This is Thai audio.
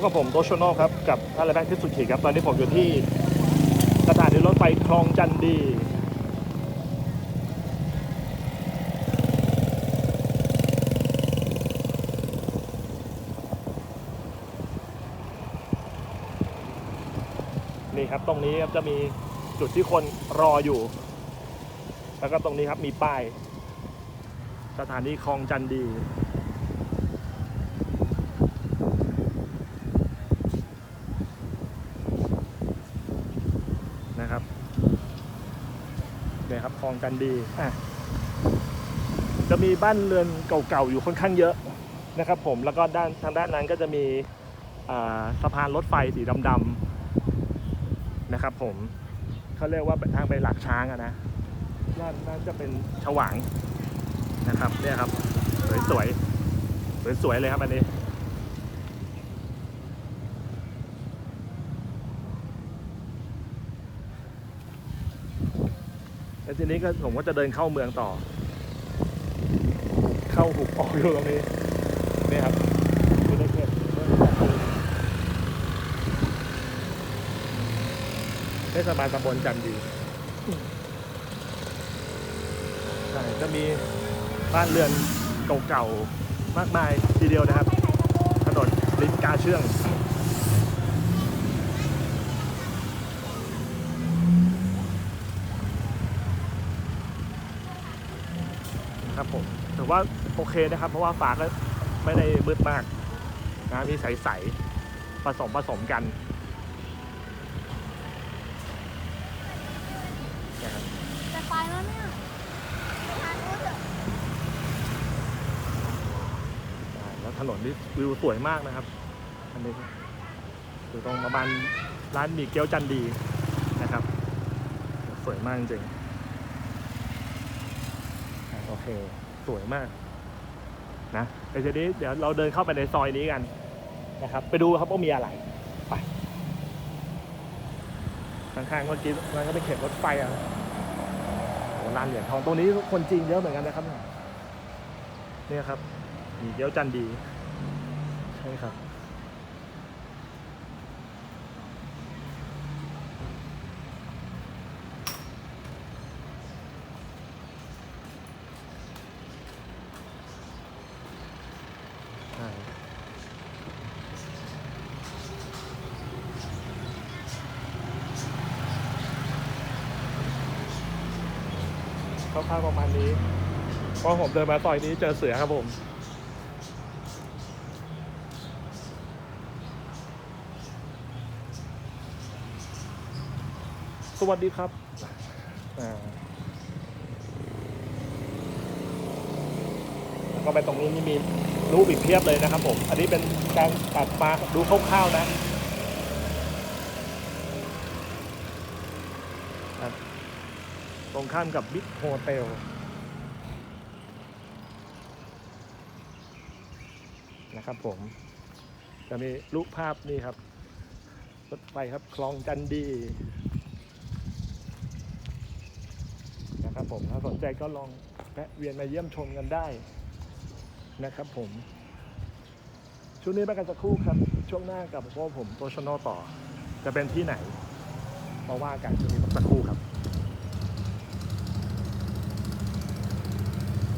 บกับผมโตชโนครับกับท่านระแบงที่สุดขีครับ ตอนนี้ผมอยู่ที่สถานีรถไฟคลองจันดี นี่ครับตรงนี้ครับจะมีจุดที่คนรออยู่ แล้วก็ตรงนี้ครับมีป้าย สถานีคลองจันดี นะครับ เนี่ยครับคลองจันดีอะจะมีบ้านเรือนเก่าๆอยู่ค่อนข้างเยอะนะครับ ผมแล้วก็ด้านทางด้านนั้นก็จะมีสะพานรถไฟสีดำๆนะครับ ผมเขาเรียกว่าทางไปหลักช้างอะนะด้านนั้นจะเป็นฉวางนะครับเนี่ยครับ สวยๆสวยๆเลยครับอันนี้ แล้วทีนี้ก็ผมก็จะเดินเข้าเมืองต่อ เข้าหุบออกอยู่ตรงนี้นี่ครับอยู่ในเขตเทศบาลตำบลจันดีใช่จะมีบ้านเรือนเก่าๆมากมายทีเดียวนะครับ ถนนลิ้นกาเชื่อง ครับผมถือว่าโอเคนะครับ เพราะว่าฟ้าก็ไม่ได้มืดมากนะมีใสๆผสมผสมกันนะครับจะไปแล้วเนี่ยทางนู้นเถอะอ่าแล้วถนนนี่วิวสวยมากนะครับ อันนี้อยู่ตรงประมาณร้านหมี่เกี๊ยวจันดีนะครับ สวยมากจริงๆอ่า โอเค สวยมากนะแต่ทีนี้เดี๋ยวเราเดินเข้าไปในซอยนี้กันนะครับ ไปดูครับว่ามีอะไรไปข้างๆเมื่อกี้มันก็เป็นเขตรถไฟอะโอ้ร้านเหรียญทองตรงนี้คนจีนเยอะเหมือนกันนะครับเนี่ยเนี่ยครับ มีเกี๊ยวจันดี ใช่ครับ ใช่ คร่าวๆประมาณนี้เพราะผมเดินมาซอยนี้เจอเสือครับผม สวัสดีครับอ่าก็ไปตรงนี้นี่มีรูปอีกเพียบเลยนะครับผม อันนี้เป็นการตัดมาดูคร่าวๆนะครับ ตรงข้ามกับบิ๊กโฮเทลนะครับผม จะมีรูปภาพนี่ครับ รถไฟครับคลองจันดีนะครับผม ถ้าสนใจก็ลองแวะเวียนมาเยี่ยมชมกันได้นะครับผมช่วงนี้ไปกันสักครู่ครับ ช่วงหน้ากับพวกผมโตชโนต่อ จะเป็นที่ไหนมาว่ากันช่วงนี้สักครู่ครับ